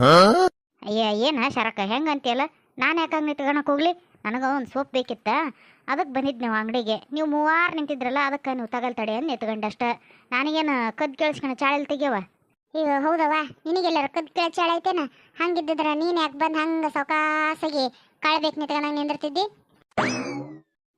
ಹೋಗವೆ ಅಯ್ಯ ಏನ ಶರಕ ಹೆಂಗಂತೀಯಲ್ಲ ನಾನು ಯಾಕಾಗ ನಿಂತ್ಕೊಳಕ್ ಹೋಗ್ಲಿ? ನನಗ ಒಂದು ಸೋಪ್ ಬೇಕಿತ್ತ? ಅದಕ್ಕೆ ಬಂದಿದ್ದು ನೀವು ಅಂಗಡಿಗೆ. ನೀವು ಮೂವಾರು ನಿಂತಿದ್ರಲ್ಲ ಅದಕ್ಕೆ ನೀವು ತಗಲ್ ತಡೆ ಅಂತ ನಿಂತ್ಕೊಂಡಷ್ಟ ನನಗೇನು ಕದ್ ಕೇಳಿಸ್ಕೊಂಡು ಚಾಳಲ್ ತೆಗಿಯವ ಈಗ ಹೌದವ ನಿನಗೆಲ್ಲರ ಕದ್ ಕೇಳಿ ಚಾಳ ಐತೇನ ಹಂಗಿದ್ದಿದ್ರ ನೀನ್ ಯಾಕೆ ಬಂದು ಹಂಗ ಸೌಕಾಸಾಗಿ ಕಾಳ್ಬೇಕು ನಿಂತ್ಕೊಂಡಂಗೆ ನಿಂದಿರ್ತಿದ್ದಿ?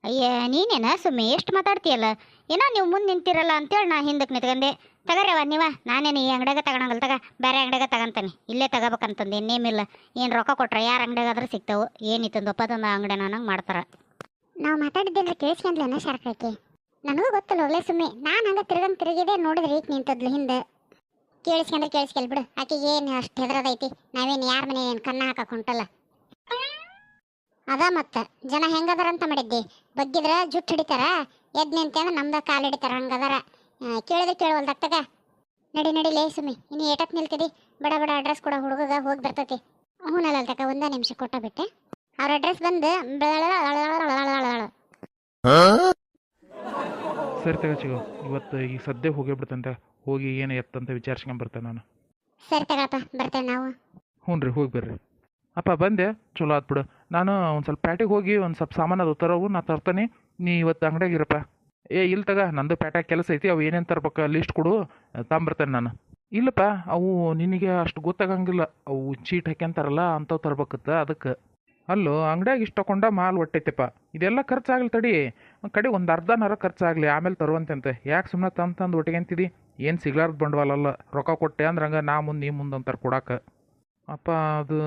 ಅಯ್ಯ, ನೀನೇನ ಸುಮ್ಮನೆ ಎಷ್ಟು ಮಾತಾಡ್ತೀಯಲ್ಲ? ಏನೋ ನೀವು ಮುಂದೆ ನಿಂತಿರಲ್ಲ ಅಂತೇಳಿ ನಾ ಹಿಂದಕ್ಕೆ ನಿಂತ್ಕೊಂಡೆ. ತಗರವ ನೀವ? ನಾನೇನು ಈ ಅಂಗಡಿಯಾಗ ತಗೊಳಂಗಲ್ಲ ತಗ? ಬೇರೆ ಅಂಗಡಿಯಾಗ ತಗಂತಾನೆ. ಇಲ್ಲೇ ತಗೋಬೇಕಂತಂದು, ಇನ್ನೇಮಿಲ್ಲ. ಏನು ರೊಕ್ಕ ಕೊಟ್ರೆ ಯಾರ ಅಂಗಡಿಯಾಗಾದ್ರೂ ಸಿಗ್ತಾವೆ. ಏನಿತ್ತಂದು ಒಪ್ಪದೊಂದು ಅಂಗಡಿ ನನಗೆ ಮಾಡ್ತಾರೆ. ನಾವು ಮಾತಾಡಿದ್ದೇನೆ ಕೇಳಿಸ್ಕೊಂಡ್ಲೇನ ಶಾರ್ಕಕ್ಕೆ? ನನಗೂ ಗೊತ್ತಲ್ಲ ಒಳ್ಳೆ ಸುಮ್ಮನೆ ನಾನು ಹಂಗೆ ತಿರ್ಗಂಗೆ ತಿರುಗಿದೆ ನೋಡಿದ್ರೆ ಈಗ ನಿಂತದ್ಲು ಹಿಂದೆ. ಕೇಳಿಸ್ಕೊಂಡ್ರೆ ಕೇಳಿಸ್ಕೆಲ್ ಬಿಡು. ಆಕೆಗೆ ಏನು ಅಷ್ಟು ಹೆದರದೈತಿ? ನಾವೇನು ಯಾರ ಮನೆ ಏನು ಕಣ್ಣ ಹಾಕಕ್ಕೆ ಹೊಂಟಲ್ಲ? ಅದ ಮತ್ತೆ. ಜನ ಹೆಂಗದಾರ ಅಂತ ಮಾಡಿದ್ದಿ? ಬಗ್ಗಿದ್ರ ಜುಟ್ಟು ಹಿಡಿತಾರ ಎದ್ ನಿಂತೇನ ನಮ್ದ ಕಾಲು ಹಿಡಿತಾರ ಹಂಗದಾರ. ಕೇಳಿದ್ರೆ ಕೇಳವಲ್ದು ಅತ್ತಗ ನಡಿ ನಡಿ ಲೇ ಸುಮ್ಮಿ ಇನ್ನು ಏಟಕ್ ನಿಲ್ತಿದಿ. ಬಡ ಬಡ ಅಡ್ರೆಸ್ ಕೂಡ ಹುಡುಗಗ ಹೋಗಿ ಬರ್ತತಿ. ಹ್ಞೂನಲ್ಲ ತಕ ಒಂದೇ ನಿಮಿಷ ಕೊಟ್ಟ ಬಿಟ್ಟೆ. ಅವ್ರ ಅಡ್ರೆಸ್ ಬಂದು ಸರಿ ತಗೋ ಚಿಗೋ ಇವತ್ತು ಈಗ ಸದ್ಯ ಹೋಗೇ ಬಿಡ್ತಂತೆ. ಹೋಗಿ ಏನು ಎತ್ತಂತ ವಿಚಾರಿಸ್ಕೊಂಡ್ ಬರ್ತೇನೆ ನಾನು. ಸರಿ ತಗಪ್ಪ ಬರ್ತೇನೆ ನಾವು. ಹ್ಞೂ ರೀ ಹೋಗಿ ಬರ್ರಿ. ಅಪ್ಪ ಬಂದೆ. ಚಲೋ ಆತ್ಬಿಡು ನಾನು ಒಂದು ಸ್ವಲ್ಪ ಪ್ಯಾಟಿಗೆ ಹೋಗಿ ಒಂದು ಸ್ವಲ್ಪ ಸಾಮಾನು ಅದು ತರೋವು, ನಾ ತರ್ತಾನೆ. ನೀ ಇವತ್ತು ಅಂಗಡಿಯಾಗ ಇರಪ್ಪ. ಏ ಇಲ್ಲ ತಗ, ನಂದು ಪ್ಯಾಟ್ಯಾಗ ಕೆಲಸ ಐತಿ, ಅವು ಏನೇನು ತರ್ಬೇಕು ಲಿಸ್ಟ್ ಕೊಡು ತಗೊಂಬರ್ತೇನೆ ನಾನು. ಇಲ್ಲಪ್ಪ, ಅವು ನಿನಗೆ ಅಷ್ಟು ಗೊತ್ತಾಗಂಗಿಲ್ಲ. ಅವು ಚೀಟ್ ಹಾಕ್ಯಂತಾರಲ್ಲ, ಅಂಥವು ತರ್ಬೇಕತ್ತ ಅದಕ್ಕೆ. ಅಲ್ಲೋ, ಅಂಗಡಿಯಾಗ ಇಷ್ಟು ತಗೊಂಡ ಮಾಲ್ ಒಟ್ಟೈತೆಪ್ಪ. ಇದೆಲ್ಲ ಖರ್ಚಾಗ್ಲಿ ತಡಿ. ಕಡೆ ಒಂದು ಅರ್ಧ ನರ ಖರ್ಚಾಗಲಿ, ಆಮೇಲೆ ತರುವಂತೆ ಯಾಕೆ ಸುಮ್ಮನೆ ತಂದು ತಂದು ಒಟ್ಟಿಗೆ ಏನು ಸಿಗ್ಲಾರ್ದು ಬಂಡವಾಳ ಅಲ್ಲ ರೊಕ್ಕ ಕೊಟ್ಟೆ ಅಂದ್ರೆ ಹಂಗೆ ನಾ ಮುಂದೆ, ನೀ ಮುಂದೆ ಅಂತಾರೆ ಕೊಡಕ್ಕೆ ಅಪ್ಪ, ಅದು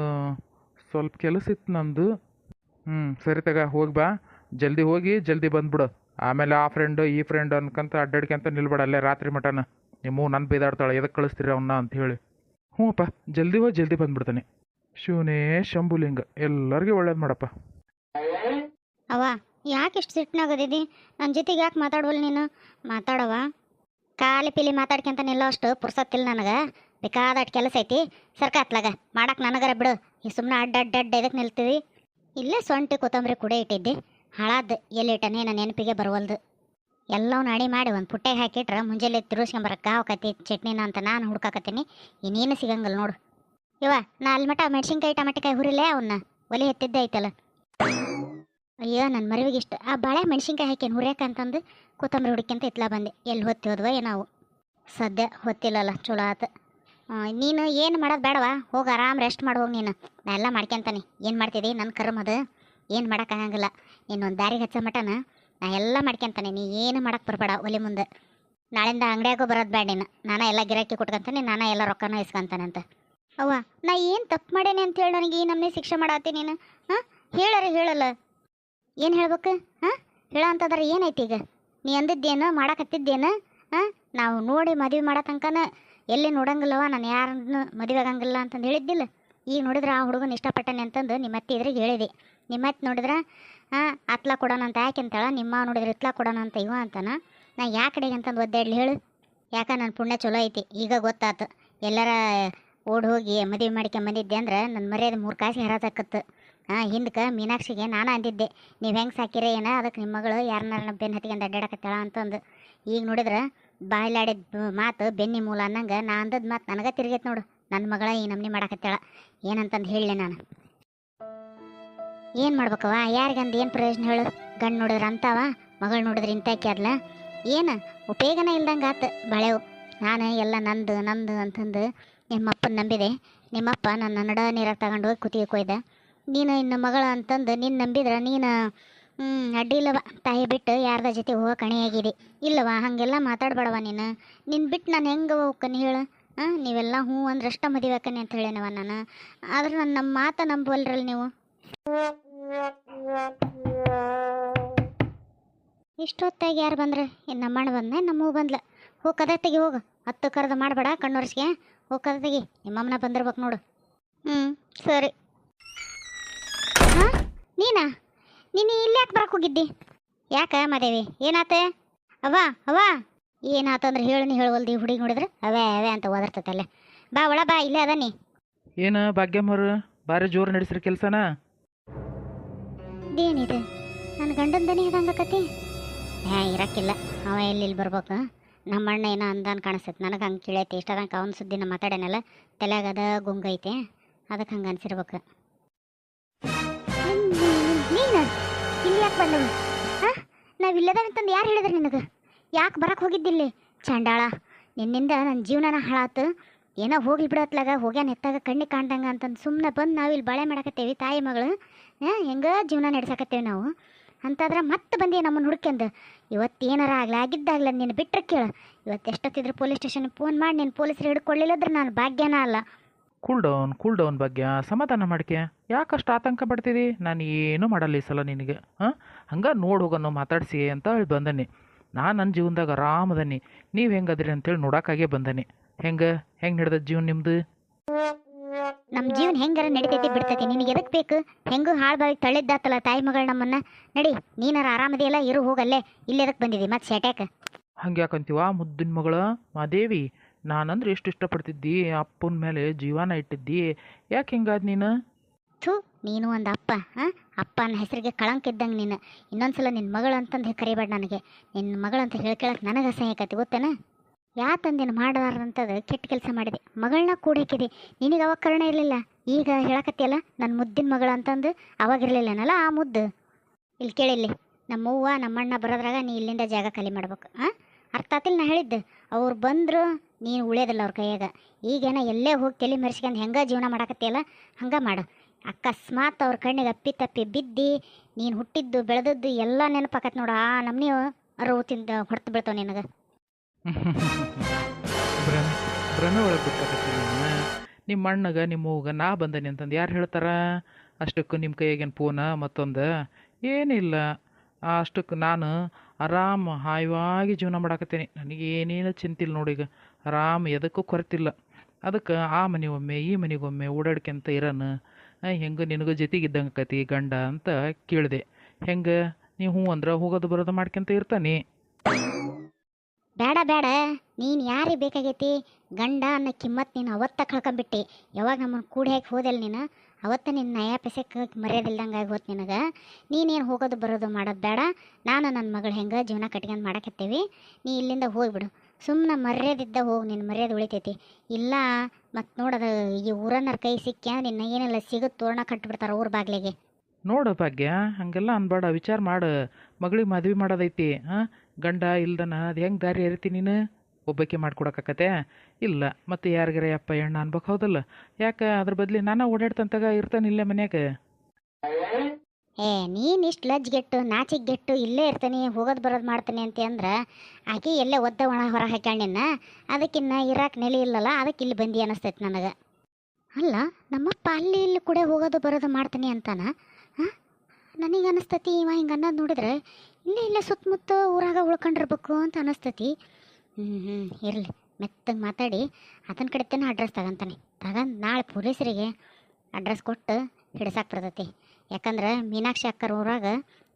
ಸ್ವಲ್ಪ ಕೆಲಸ ಇತ್ತು ನಂದು. ಹ್ಞೂ ಸರಿ ತಗ, ಹೋಗಿ ಬಾ. ಜಲ್ದಿ ಹೋಗಿ, ಜಲ್ದಿ ಬಂದ್ಬಿಡು. ಆಮೇಲೆ ಆ ಫ್ರೆಂಡು ಈ ಫ್ರೆಂಡ್ ಅನ್ಕಂತ ಅಡ್ಡಾಡ್ಕೊಂತ ನಿಲ್ಬೇಡ, ಅಲ್ಲೇ ರಾತ್ರಿ ಮಟನ. ನಿಮ್ಮ ನನ್ನ ಬೈದಾಡ್ತಾಳೆ ಎದಕ್ಕೆ ಕಳಿಸ್ತೀರಿ ಅವನ್ನ ಅಂತ ಹೇಳಿ. ಹ್ಞೂ ಅಪ್ಪ ಜಲ್ದಿ ಹೋಗಿ, ಜಲ್ದಿ ಬಂದ್ಬಿಡ್ತಾನೆ. ಶಿವನೇ, ಶಂಭುಲಿಂಗ, ಎಲ್ಲರಿಗೂ ಒಳ್ಳೇದು ಮಾಡಪ್ಪ. ಅವ ಯಾಕೆ ಇಷ್ಟು ಸಿಟ್ನಾಗದಿದಿ ನನ್ನ ಜೊತೆಗೆ ಯಾಕೆ ಮಾತಾಡುವಲ್ಲ ನೀನು? ಮಾತಾಡವ ಕಾಲಿ ಪಿಲಿ ಮಾತಾಡ್ಕೊಂತ ನಿಲ್ಲೋ ಅಷ್ಟು ಪುರ್ಸತ್ತಿಲ್ಲ ನನಗೆ. ಬೇಕಾದಷ್ಟು ಕೆಲಸ ಐತಿ ಸರ್ಕಾತ್ಲಾಗ ಮಾಡಕ್ಕೆ ನನಗರ ಬಿಡು. ಈ ಸುಮ್ಮನೆ ಅಡ್ಡಡ್ಡಡ್ಡ ಅಡ್ಡ ಅಡ್ಡ ಇದಕ್ಕೆ ನಿಲ್ತೀವಿ ಇಲ್ಲೇ ಸೊಂಟಿ ಕೊತ್ತಂಬರಿ ಕುಡೆ ಇಟ್ಟಿದ್ದೆ. ಹಾಳಾದ ಎಲ್ಲಿಟ್ಟನೆ ನನ್ನ ನೆನಪಿಗೆ ಬರವಲ್ದು. ಎಲ್ಲವೂ ಅಡಿ ಮಾಡಿ ಒಂದು ಪುಟ್ಟೆಗೆ ಹಾಕಿಟ್ರೆ ಮುಂಜಾನೆ ತಿರುಗಿಸ್ಕೊಂಬರಕ್ಕೆ ಹೋಗತಿ ಚಟ್ನಿನ ಅಂತ ನಾನು ಹುಡ್ಕಾಕತ್ತೀನಿ. ಇನ್ನೇನು ಸಿಗಂಗಲ್ಲ ನೋಡು. ಇವ, ನಾ ಅಲ್ಲಿ ಮಟ ಮೆಣಸಿನ್ಕಾಯಿ ಟಮಾಟಿಕಾಯಿ ಹುರಿಲೇ ಅವನ್ನ ಒಲೆ ಎತ್ತಿದ್ದೆ ಐತಲ್ಲ. ಅಯ್ಯೋ ನನ್ನ ಮರಿವಿಗೆ ಇಷ್ಟ. ಆ ಬಾಳೆ ಮೆಣಸಿನ್ಕಾಯಿ ಹಾಕೇನು ಹುರಿಯಕ್ಕಂತಂದು ಕೊತ್ತಂಬರಿ ಹುಡುಕ್ಯಂತ ಇತ್ಲಾ ಬಂದೆ. ಎಲ್ಲಿ ಹೊತ್ತಿ ಹೋದ್ವ ಏನಾವು ಸದ್ಯ ಹೊತ್ತಿಲ್ಲಲ್ಲ, ಚಲೋ ಆತ. ನೀನು ಏನು ಮಾಡೋದು ಬೇಡವಾ? ಹೋಗಿ ಆರಾಮ್ ರೆಸ್ಟ್ ಮಾಡಿ, ಹೋಗಿ ನೀನು. ನಾ ಎಲ್ಲ ಮಾಡ್ಕೊಂತಾನೆ ಏನು ಮಾಡ್ತಿದ್ದಿ ನನ್ನ ಕರ್ಮ ಅದು. ಏನು ಮಾಡೋಕ್ಕಾಗಂಗಿಲ್ಲ ಇನ್ನೊಂದು ದಾರಿ ಹಚ್ಚೋ ಮಟನ ನಾ ಎಲ್ಲ ಮಾಡ್ಕೊಂತಾನೆ ನೀ ಏನು ಮಾಡಕ್ಕೆ ಬರಬೇಡ ಒಲೆ ಮುಂದೆ. ನಾಳಿಂದ ಅಂಗಡಿಯಾಗೂ ಬರೋದು ಬೇಡ ನೀನು. ನಾನು ಎಲ್ಲ ಗಿರಾಕಿ ಕೊಟ್ಕೊಂತಾನೆ, ನಾನು ಎಲ್ಲ ರೊಕ್ಕನೂ ಇಸ್ಕೊಂತಾನೆ ಅಂತ. ಅವ್ವ, ನಾ ಏನು ತಪ್ಪು ಮಾಡೇನೆ ಅಂತ ಹೇಳಿ ನನಗೆ. ಈ ನಮ್ಮನೆ ಶಿಕ್ಷೆ ಮಾಡತ್ತಿ ನೀನು. ಹಾಂ? ಹೇಳರೆ ಹೇಳಲ್ಲ. ಏನು ಹೇಳ್ಬೇಕು? ಹಾಂ? ಹೇಳೋ ಅಂತಂದ್ರೆ ಏನೈತಿ ಈಗ? ನೀ ಅಂದಿದ್ದೇನು, ಮಾಡಕತ್ತಿದ್ದೇನು? ಹಾಂ? ನಾವು ನೋಡಿ ಮದುವೆ ಮಾಡೋ ಎಲ್ಲಿ ನೋಡಂಗಿಲ್ಲವ ನಾನು ಯಾರನ್ನು ಮದುವೆ ಆಗಂಗಿಲ್ಲ ಅಂತಂದು ಹೇಳಿದ್ದಿಲ್ಲ. ಈಗ ನೋಡಿದ್ರೆ ಆ ಹುಡುಗನ ಇಷ್ಟಪಟ್ಟನೆ ಅಂತಂದು ನಿಮ್ಮ ಅತ್ತೆ ಇದ್ರಿಗೆ ಹೇಳಿದೆ. ನಿಮ್ಮ ಅತ್ತೆ ನೋಡಿದ್ರೆ ಹಾಂ ಅತ್ಲ ಕೊಡೋಣ ಅಂತ ಯಾಕೆ ಅಂತಾಳ? ನಿಮ್ಮ ನೋಡಿದ್ರೆ ಇತ್ಲ ಕೊಡೋಣ ಅಂತ ಇವ ಅಂತಾನ. ನಾ ಯಾ ಕಡೆಗೆ ಅಂತಂದು ಒದ್ದಾಡ್ಲಿ ಹೇಳು. ಯಾಕೆ ನನ್ನ ಪುಣ್ಯ ಚಲೋ ಐತಿ. ಈಗ ಗೊತ್ತಾತು. ಎಲ್ಲರ ಓಡಿ ಹೋಗಿ ಮದುವೆ ಮಾಡ್ಕೊಂಬಂದಿದ್ದೆ ಅಂದ್ರೆ ನನ್ನ ಮರ್ಯಾದೆ ಮೂರು ಕಾಸಿಗೆ ಹರಾಜಾಕತ್ತು ಹಾಂ ಹಿಂದಕ್ಕೆ ಮೀನಾಕ್ಷಿಗೆ ನಾನು ಅಂದಿದ್ದೆ. ನೀವು ಹೆಂಗೆ ಸಾಕಿರ ಏನ? ಅದಕ್ಕೆ ನಿಮ್ಮ ಮಗಳು ಯಾರನ್ನಾರ ಬೆನ್ನು ಹತ್ಕೊಂಡು ಅಡ್ಡಾಡಕತ್ತಾಳ ಅಂತಂದು. ಈಗ ನೋಡಿದ್ರೆ ಬಾಯ್ಲಾಡಿದ ಮಾತು ಬೆನ್ನಿ ಮೂಲ ಅನ್ನಂಗೆ ನಾ ಅಂದದ ಮಾತು ನನಗೆ ತಿರುಗೈತೆ ನೋಡು. ನನ್ನ ಮಗಳ ಈ ನಮ್ನಿ ಮಾಡಕತ್ತಾಳ. ಏನಂತಂದು ಹೇಳಲೆ ನಾನು. ಏನು ಮಾಡ್ಬೇಕವ ಯಾರಿಗಂದು ಏನು ಪ್ರಯೋಜನ ಹೇಳು? ಗಂಡು ನೋಡಿದ್ರೆ ಅಂತಾವ, ಮಗಳು ನೋಡಿದ್ರೆ ಇಂತಾಕಿ ಏನು? ಉಪಯೋಗನೇ ಇಲ್ದಂಗೆ ಆತು ಬಳೆವು ನಾನು ಎಲ್ಲ ನಂದು ನಂದು ಅಂತಂದು ನಿಮ್ಮಪ್ಪನ ನಂಬಿದೆ. ನಿಮ್ಮಪ್ಪ ನನ್ನ ನಡ ನೀರಾಗ ತಗೊಂಡು ಹೋಗಿ ಕುತ್ತಿಗೆ ಕೊಯ್ದ. ನೀನು ಇನ್ನು ಮಗಳ ಅಂತಂದು ನೀನು ನಂಬಿದ್ರೆ ನೀನು ಹ್ಞೂ ಅಡ್ಡಿಲ್ಲವ ತಾಯಿ ಬಿಟ್ಟು ಯಾರ್ದ ಜೊತೆ ಹೋಗ ಕಣಿಯಾಗಿದೆ ಇಲ್ಲವ, ಹಾಗೆಲ್ಲ ಮಾತಾಡ್ಬೇಡವ ನೀನು. ನಿನ್ನ ಬಿಟ್ಟು ನಾನು ಹೆಂಗೆ ಹೋಗ್ಕನಿ ಹೇಳು? ಹಾಂ ನೀವೆಲ್ಲ ಹ್ಞೂ ಅಂದ್ರೆ ಅಷ್ಟ ಅಂತ ಹೇಳೇನವ ನಾನು. ಆದ್ರೆ ನನ್ನ ನಮ್ಮ ಮಾತ ನಂಬುವಲ್ರಲ್ಲ ನೀವು? ಇಷ್ಟೊತ್ತಾಗಿ ಯಾರು ಬಂದ್ರೆ? ಇನ್ನು ನಮ್ಮಣ್ಣ ಬಂದ ನಮ್ಮೂ ಬಂದ್ಲ? ಹೋಗಿ ಕದ ತೆಗಿ, ಹೋಗು. ಹತ್ತು ಕರೆದು ಮಾಡಬೇಡ ಕಣ್ಣೊರ್ಸ್ಗೆ. ಹೋಗಿ ಕದ ತೆಗಿ. ನಿಮ್ಮಮ್ಮನ ಬಂದಿರ್ಬೇಕು ನೋಡು. ಹ್ಞೂ ಸರಿ. ಹಾಂ ನೀನಾ? ನೀನು ಇಲ್ಲಿ ಯಾಕೆ ಬರಕ್ಕೆ ಹೋಗಿದ್ದಿ? ಯಾಕ ಮಾದೇವಿ? ಏನಾತೆ? ಅವ್ವ ಅವ್ವ. ಏನಾತಂದ್ರೆ ಹೇಳು ನೀ ಹೇಳುವಲ್ದಿ ಹುಡುಗಿ ನೋಡಿದ್ರೆ? ಅವೇ ಅವೇ ಅಂತ ಓದಿರ್ತೈತಲ್ಲ ಬಾ ಒಳ ಬಾ ಇಲ್ಲೇ ಅದ ನೀ. ಏನು ಭಾಗ್ಯಮ್ಮರು ಭಾರಿ ಜೋರು ನಡೆಸ್ರಿ ಕೆಲಸನ. ಇದೇನಿದು? ನನ್ನ ಗಂಡನ ದನಿ ಅದಂಗಕತಿ ಹ್ಯಾ ಇರಕ್ಕಿಲ್ಲ. ಅವ ಎಲ್ಲಿ ಇಲ್ಲಿ ಬರ್ಬೇಕು? ನಮ್ಮ ಅಣ್ಣ ಏನೋ ಅಂದಾನ್ ಕಾಣಿಸ್ತೈತೆ. ನನಗೆ ಹಂಗೆ ಕೇಳೈತೆ ಇಷ್ಟ ತನಕ ಅವ್ನ ಸುದ್ದಿನ ಮಾತಾಡ್ಯಾನಲ್ಲ ತಲೆಯಾಗದ ಗುಂಗೈತೆ ಅದಕ್ಕೆ ಹಂಗೆ ಅನ್ಸಿರ್ಬೇಕು. ನೀನು? ಯಾಕೆ ಬಂದವು ಹಾಂ? ನಾವು ಇಲ್ಲದಂತಂದು ಯಾರು ಹೇಳಿದ್ರು ನಿನಗೆ? ಯಾಕೆ ಬರಕ್ಕೆ ಹೋಗಿದ್ದಿಲ್ಲಿ? ಚಂಡಾಳ, ನಿನ್ನಿಂದ ನನ್ನ ಜೀವನನ ಹಾಳಾತು. ಏನೋ ಹೋಗಿ ಬಿಡತ್ಲಾಗ ಹೋಗ್ಯಾನ ಎತ್ತಾಗ ಕಣ್ಣಿಗೆ ಕಾಣ್ದಂಗ ಅಂತಂದು ಸುಮ್ಮನೆ ಬಂದು ನಾವು ಇಲ್ಲಿ ಬಾಳೆ ಮಾಡಕತ್ತೇವಿ ತಾಯಿ ಮಗಳು. ಹೆಂಗೆ ಜೀವನ ನಡೆಸಕತ್ತೇವೆ ನಾವು? ಅಂತಂದ್ರೆ ಮತ್ತೆ ಬಂದಿ ನಮ್ಮನ್ನು ಹುಡ್ಕ್ಯಂದು. ಇವತ್ತು ಏನಾರ ಆಗಲಿ, ಆಗಿದ್ದಾಗಲ ನೀನು ಬಿಟ್ಟರೆ ಕೇಳು. ಇವತ್ತು ಎಷ್ಟೊತ್ತಿದ್ರು ಪೊಲೀಸ್ ಸ್ಟೇಷನ್ಗೆ ಫೋನ್ ಮಾಡಿ ನೀನು ಪೊಲೀಸರು ಹಿಡ್ಕೊಳ್ಳಿಲ್ಲದ್ರೆ ನಾನು ಭಾಗ್ಯನ ಅಲ್ಲ. ಕೂಲ್ ಡೌನ್ ಕೂಲ್ ಡೌನ್ ಭಾಗ್ಯ. ಸಮಾಧಾನ ಮಾಡ್ಕೆ ಯಾಕಷ್ಟು ಆತಂಕ ಪಡ್ತಿದ್ದಿ ನಾನು ಏನೂ ಮಾಡಲ್ಲ ಈ ಸಲ ನಿನಗೆ ಹಾಂ? ಹಂಗೆ ನೋಡಿ ಹೋಗೋಣ ಮಾತಾಡಿಸಿ ಅಂತ ಹೇಳಿ ಬಂದನಿ. ನಾನು ನನ್ನ ಜೀವನದಾಗ ಆರಾಮದನಿ ನೀವು ಹೆಂಗದ್ರಿ ಅಂತೇಳಿ ನೋಡೋಕ್ಕಾಗೆ ಬಂದನಿ. ಹೆಂಗೆ? ಹೆಂಗೆ ನಡೆದ ಜೀವನ ನಿಮ್ಮದು ನಮ್ಮ ಜೀವನ ಹೆಂಗಾರ ನಡಿತೈತಿ ಬಿಡ್ತೈತಿ. ನಿನಗೆ ಎದಕ್ಕೆ ಬೇಕು? ಹೆಂಗೂ ಹಾಳು ಬಾವಿ ತಳ್ಳಿದ್ದಾತಲ್ಲ ತಾಯಿ ಮಗಳು ನಮ್ಮನ್ನ? ನಡಿ ನೀನಾರ ಆರಾಮದಿಯಲ್ಲ ಇರು ಹೋಗಲ್ಲೇ. ಇಲ್ಲಿ ಎದಕ್ಕೆ ಬಂದಿದ್ದಿ ಮತ್ತೆ ಸೆಟ್ಯಾಕ ಹಂಗೆ ಯಾಕಂತೀವ ಮುದ್ದಿನ ಮಗಳ? ಮಾದೇವಿ ನಾನಂದ್ರೆ ಎಷ್ಟು ಇಷ್ಟಪಡ್ತಿದ್ದಿ? ಅಪ್ಪನ ಮೇಲೆ ಜೀವನ ಇಟ್ಟಿದ್ದಿ. ಯಾಕೆ ಹಿಂಗಾದ್ ನೀನು? ಥೂ, ನೀನು ಒಂದು ಅಪ್ಪ ಹಾಂ ಅಪ್ಪನ ಹೆಸರಿಗೆ ಕಳಂಕ ಇದ್ದಂಗೆ ನೀನು. ಇನ್ನೊಂದು ಸಲ ನಿನ್ನ ಮಗಳು ಅಂತಂದು ಕರಿಬೇಡ ನನಗೆ. ನಿನ್ನ ಮಗಳು ಅಂತ ಹೇಳ್ಕೊಳಕ್ಕೆ ನನಗೆ ಅಸಹ್ಯ ಆಕತಿ, ಗೊತ್ತೇನ? ಯಾ ತಂದಿನ ಮಾಡಬಾರ್ದಂಥದ್ದು ಕೆಟ್ಟ ಕೆಲಸ ಮಾಡಿದೆ. ಮಗಳನ್ನ ಕೂಡಾಕಿದೆ ನಿನಗೆ ಅವಾಗ ಇರಲಿಲ್ಲ. ಈಗ ಹೇಳಕತ್ತಿಯಲ್ಲ ನನ್ನ ಮುದ್ದಿನ ಮಗಳು ಅಂತಂದು ಅವಾಗ ಇರಲಿಲ್ಲನಲ್ಲ ಆ ಮುದ್ದು? ಇಲ್ಲಿ ಕೇಳಿಲ್ಲಿ ನಮ್ಮವ್ವ, ನಮ್ಮಣ್ಣ ಬರೋದ್ರಾಗ ನೀ ಇಲ್ಲಿಂದ ಜಾಗ ಖಾಲಿ ಮಾಡ್ಬೇಕು ಹಾಂ ಅರ್ಥ ಆತಿಲ್ಲ ನಾ ಹೇಳಿದ್ದು. ಅವ್ರು ಬಂದರು, ನೀನು ಉಳಿಯೋದಿಲ್ಲ ಅವ್ರ ಕೈಯಾಗ. ಈಗೇನ ಎಲ್ಲೇ ಹೋಗಿ ತಲೆ ಮೆರೆಸ್ಕೊಂಡು ಹೆಂಗೆ ಜೀವನ ಮಾಡಕತ್ತಿಯಲ್ಲ, ಹಂಗೆ ಮಾಡು. ಅಕಸ್ಮಾತ್ ಅವ್ರ ಕಣ್ಣಿಗೆ ಅಪ್ಪಿ ತಪ್ಪಿ ಬಿದ್ದು, ನೀನು ಹುಟ್ಟಿದ್ದು, ಬೆಳೆದದ್ದು ಎಲ್ಲ ನೆನಪಾಕತ್ ನೋಡು. ಆ ನಮ್ನಿ ಅರವು ತಿಂದ ಹೊಡ್ತು ಬೀಳ್ತಾವ ನಿನಗೆ. ನಿಮ್ಮ ಅಣ್ಣಗೆ ನಿಮ್ಮ ಹೂಗ ನಾ ಬಂದನಿ ಅಂತಂದು ಯಾರು ಹೇಳ್ತಾರ? ಅಷ್ಟಕ್ಕೂ ನಿಮ್ಮ ಕೈಯಾಗೇನು ಫೋನ ಮತ್ತೊಂದು ಏನಿಲ್ಲ. ಅಷ್ಟಕ್ಕೆ ನಾನು ಆರಾಮ, ಹಾಯವಾಗಿ ಜೀವನ ಮಾಡಾಕತ್ತೀನಿ. ನನಗೆ ಏನೇನು ಚಿಂತಿಲ್ಲ ನೋಡಿ ಈಗ. ಆರಾಮ, ಎದಕ್ಕೂ ಕೊರತಿಲ್ಲ. ಅದಕ್ಕೆ ಆ ಮನೆಗೊಮ್ಮೆ, ಈ ಮನೆಗೊಮ್ಮೆ ಓಡಾಡ್ಕೊಂತ ಇರೋಣ ಹೆಂಗೆ ನಿನಗೂ ಜೊತೆಗಿದ್ದಂಗೆ ಕತಿ ಗಂಡ ಅಂತ ಕೇಳಿದೆ. ಹೆಂಗೆ, ನೀ ಹ್ಞೂ ಅಂದ್ರೆ ಹೋಗೋದು ಬರೋದು ಮಾಡ್ಕೊಂತ ಇರ್ತಾನೆ. ಬೇಡ ಬೇಡ ನೀನು ಯಾರಿಗೆ ಬೇಕಾಗೈತಿ? ಗಂಡ ಅನ್ನೋ ಕಿಮ್ಮತ್ ನೀನು ಅವತ್ತ ಕಳ್ಕೊಂಬಿಟ್ಟಿ. ಯಾವಾಗ ನಮ್ಮನ್ನು ಕೂಡಿ ಹಾಕಿ ಹೋದೆಲ್ಲ ನೀನು? ಅವತ್ತ ನಿನ್ನ ನಯ ಪೆಸಕ್ಕೆ ಮರ್ಯಾದಿಲ್ದಂಗೆ ಆಗಿ ಹೋತ್ ನಿನಗೆ. ನೀನೇನು ಹೋಗೋದು ಬರೋದು ಮಾಡೋದು ಬೇಡ ನಾನು ನನ್ನ ಮಗಳು ಹೆಂಗೆ ಜೀವನ ಕಟ್ಕೊಂಡು ಮಾಡಕತ್ತೀವಿ. ನೀ ಇಲ್ಲಿಂದ ಹೋಗ್ಬಿಡು. ಸುಮ್ಮನೆ ಮರ್ಯಾದಿದ್ದ ಹೋಗಿ ನಿನ್ನ ಮರ್ಯಾದೆ ಉಳಿತೈತಿ. ಇಲ್ಲ ಮತ್ತು ನೋಡದ ಈ ಊರನ್ನರ ಕೈ ಸಿಕ್ಕ ನಿನ್ನ ಏನೆಲ್ಲ ಸಿಗುತ್ತೆ ತೋರಣ ಕಟ್ಬಿಡ್ತಾರೆ ಊರ ಬಾಗ್ಲಿಗೆ. ನೋಡು ಭಾಗ್ಯ, ಹಂಗೆಲ್ಲ ಅನ್ಬೇಡ, ವಿಚಾರ ಮಾಡು. ಮಗಳಿಗೆ ಮದ್ವೆ ಮಾಡೋದೈತಿ ಹಾಂ ಗಂಡ ಇಲ್ದನ ಅದು ಹೆಂಗೆ ದಾರಿ ಹರಿತಿ ನೀನು? ಒಬ್ಬಕ್ಕೆ ಮಾಡ್ಕೊಡಕ್ಕಾಕತೆ ಇಲ್ಲ, ಮತ್ತು ಯಾರಿಗಾರ ಅಪ್ಪ ಎಣ್ಣ ಅನ್ಬೇಕು ಹೌದಲ್ಲ? ಯಾಕೆ, ಅದ್ರ ಬದ್ಲಿ ನಾನು ಓಡಾಡ್ತಂತಾಗ ಇರ್ತಾನೆ ಇಲ್ಲೇ ಮನ್ಯಾಗ? ಏ, ನೀನು ಇಷ್ಟು ಲಜ್ಗೆಟ್ಟು ನಾಚಿಗೆಟ್ಟು ಇಲ್ಲೇ ಇರ್ತೀನಿ, ಹೋಗೋದು ಬರೋದು ಮಾಡ್ತೀನಿ ಅಂತ ಅಂದ್ರೆ ಆಕೆ ಎಲ್ಲೇ ಒದ್ದ ಒಣ ಹೊರ ಹಾಕ್ಯಾಣಿನ ಅದಕ್ಕಿನ್ನ ಇರಾಕ್ ನೆಲೆ ಇಲ್ಲಲ್ಲ ಅದಕ್ಕೆ ಇಲ್ಲಿ ಬಂದಿ ಅನಿಸ್ತೈತೆ ನನಗೆ. ಅಲ್ಲ, ನಮ್ಮಪ್ಪ ಅಲ್ಲಿ ಇಲ್ಲಿ ಕೂಡ ಹೋಗೋದು ಬರೋದು ಮಾಡ್ತೀನಿ ಅಂತಾನ? ಹಾಂ? ನನಗೆ ಅನಿಸ್ತತಿ, ಇವ ಹಿಂಗೆ ಅನ್ನೋದು ನೋಡಿದ್ರೆ ಇಲ್ಲೇ ಇಲ್ಲೇ ಸುತ್ತಮುತ್ತ ಊರಾಗ ಉಳ್ಕೊಂಡಿರ್ಬೇಕು ಅಂತ ಅನಿಸ್ತತಿ. ಹ್ಞೂ ಹ್ಞೂ ಇರಲಿ, ಮೆತ್ತಗೆ ಮಾತಾಡಿ, ಆತನ ಕಡೆತೇನೆ ಅಡ್ರೆಸ್ ತಗೊಂತಾನೆ. ತಗೊಂಡು ನಾಳೆ ಪೊಲೀಸರಿಗೆ ಅಡ್ರೆಸ್ ಕೊಟ್ಟು ಹಿಡ್ಸಕ್ಕೆ ಬರ್ತೈತಿ. ಯಾಕಂದ್ರೆ ಮೀನಾಕ್ಷಿ ಅಕ್ಕರ ಊರಾಗ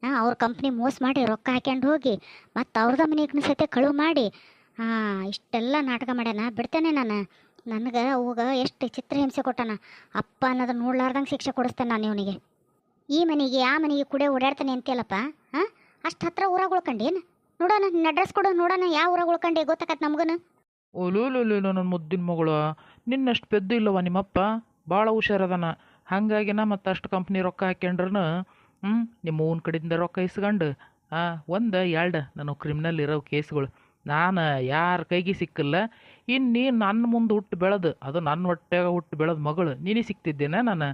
ಅವ್ರ ಕಂಪ್ನಿ ಮೋಸ ಮಾಡಿ ರೊಕ್ಕ ಹಾಕ್ಯಂಡು ಹೋಗಿ, ಮತ್ತು ಅವ್ರದ ಮನೆಗೂ ಸತೆ ಕಳುವು ಮಾಡಿ. ಹಾಂ ಇಷ್ಟೆಲ್ಲ ನಾಟಕ ಮಾಡ್ಯಾನ. ಬಿಡ್ತೇನೆ ನಾನು. ನನಗೆ ಅವಾಗ ಎಷ್ಟು ಚಿತ್ರಹಿಂಸೆ ಕೊಟ್ಟಾನ. ಅಪ್ಪ ಅನ್ನೋದು ನೋಡ್ಲಾರ್ದಂಗೆ ಶಿಕ್ಷೆ ಕೊಡಿಸ್ತೇನೆ ನಾನು ಇವನಿಗೆ. ಈ ಮನೆಗೆ, ಆ ಮನೆಗೆ ಕೂಡ ಓಡಾಡ್ತಾನೆ ಅಂತೇಳಪ್ಪ ಹಾಂ ಅಷ್ಟು ಹತ್ರ ಊರಾಗ ಉಳ್ಕೊಂಡೇನು ನೋಡೋಣ, ನಿನ್ನ ಅಡ್ರೆಸ್ ಕೊಡು, ನೋಡೋಣ ಯಾವ ಊರಾಗ ಉಳ್ಕೊಂಡೆ ಗೊತ್ತಾಕತ್ ನಮ್ಗನು. ಓಲೋಲೋಲೋ ನನ್ನ ಮುದ್ದಿನ ಮಗಳು. ನಿನ್ನಷ್ಟು ಪೆದ್ದು ಇಲ್ಲವ ನಿಮ್ಮಪ್ಪ. ಭಾಳ ಹುಷಾರದಾನ ಹಾಗಾಗಿನ ಮತ್ತು ಅಷ್ಟು ಕಂಪ್ನಿ ರೊಕ್ಕ ಹಾಕ್ಯಂಡ್ರೂ ಹ್ಞೂ ನಿಮ್ಮ ಓನ್ ಕಡೆಯಿಂದ ರೊಕ್ಕ ಇಸ್ಕೊಂಡು ಒಂದು, ಎರಡು ನಾನು ಕ್ರಿಮಿನಲ್ ಇರೋ ಕೇಸ್ಗಳು. ನಾನು ಯಾರ ಕೈಗೆ ಸಿಕ್ಕಿಲ್ಲ ಇನ್ನು ನೀನು ನನ್ನ ಮುಂದೆ ಹುಟ್ಟು ಬೆಳೆದು, ಅದು ನನ್ನ ಹೊಟ್ಟೆಗೆ ಹುಟ್ಟು ಬೆಳೆದ ಮಗಳು, ನೀನೇ ಸಿಕ್ತಿದ್ದೇನೆ ನಾನು?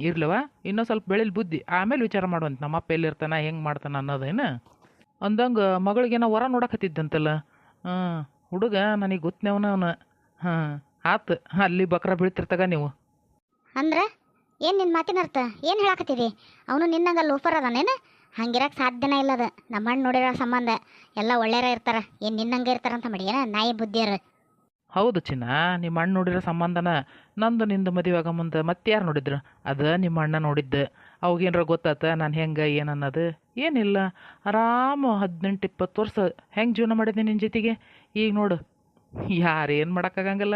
ಇರ್ಲವ? ಇನ್ನೂ ಸ್ವಲ್ಪ ಬೆಳಿಲ್ ಬುದ್ಧಿ. ಆಮೇಲೆ ವಿಚಾರ ಮಾಡುವಂತ ನಮ್ಮಪ್ಪ ಎಲ್ಲಿರ್ತಾನ ಹೆಂಗೆ ಮಾಡ್ತಾನೆ ಅನ್ನೋದೇನು? ಅಂದಂಗೆ ಮಗಳಿಗೇನೋ ವರ ನೋಡಕತ್ತಿದ್ದಂತಲ್ಲ ಹಾಂ ಹುಡುಗ ನನಗೆ ಗೊತ್ತನೇವನ ಅವನು ಹಾಂ, ಆತು, ಅಲ್ಲಿ ಬಕ್ರ ಬೀಳ್ತಿರ್ತಾಗ ನೀವು. ಅಂದ್ರೆ? ಏನು ನಿನ್ನ ಮಾತಿನ ಅರ್ಥ? ಏನು ಹೇಳಾಕತ್ತಿದಿ ಅವನು ನಿನ್ನಂಗ ಲೋಫರ್ ಅದಾನೇನು? ಹಂಗಿರಕ್ಕೆ ಸಾಧ್ಯನೇ ಇಲ್ಲದ ನಮ್ಮ ಹಣ್ಣು ನೋಡಿರೋ ಸಂಬಂಧ. ಎಲ್ಲ ಒಳ್ಳೆಯರ ಇರ್ತಾರ. ಏನು ನಿನ್ನಂಗೆ ಇರ್ತಾರಂತ ಮಾಡಿ ಏನ ನಾಯಿ ಬುದ್ಧಿಯರು. ಹೌದು ಚಿನ್ನ. ನಿಮ್ಮ ಅಣ್ಣ ನೋಡಿರೋ ಸಂಬಂಧನ ನಂದು ನಿಂದು ಮದುವೆ ಆಗೋ ಮುಂದೆ ಮತ್ತೆ ಯಾರು ನೋಡಿದ್ರು. ಅದು ನಿಮ್ಮ ಅಣ್ಣ ನೋಡಿದ್ದೆ. ಅವಾಗೇನಾರ ಗೊತ್ತಾತ? ನಾನು ಹೆಂಗೆ? ಏನು ಅನ್ನೋದು? ಏನಿಲ್ಲ. ಆರಾಮ ಹದಿನೆಂಟು ಇಪ್ಪತ್ತು ವರ್ಷ ಹೆಂಗೆ ಜೀವನ ಮಾಡಿದ್ದೆ ನಿನ್ನ ಜೊತೆಗೆ? ಈಗ ನೋಡು. ಯಾರೇನು ಮಾಡೋಕ್ಕಾಗಂಗಿಲ್ಲ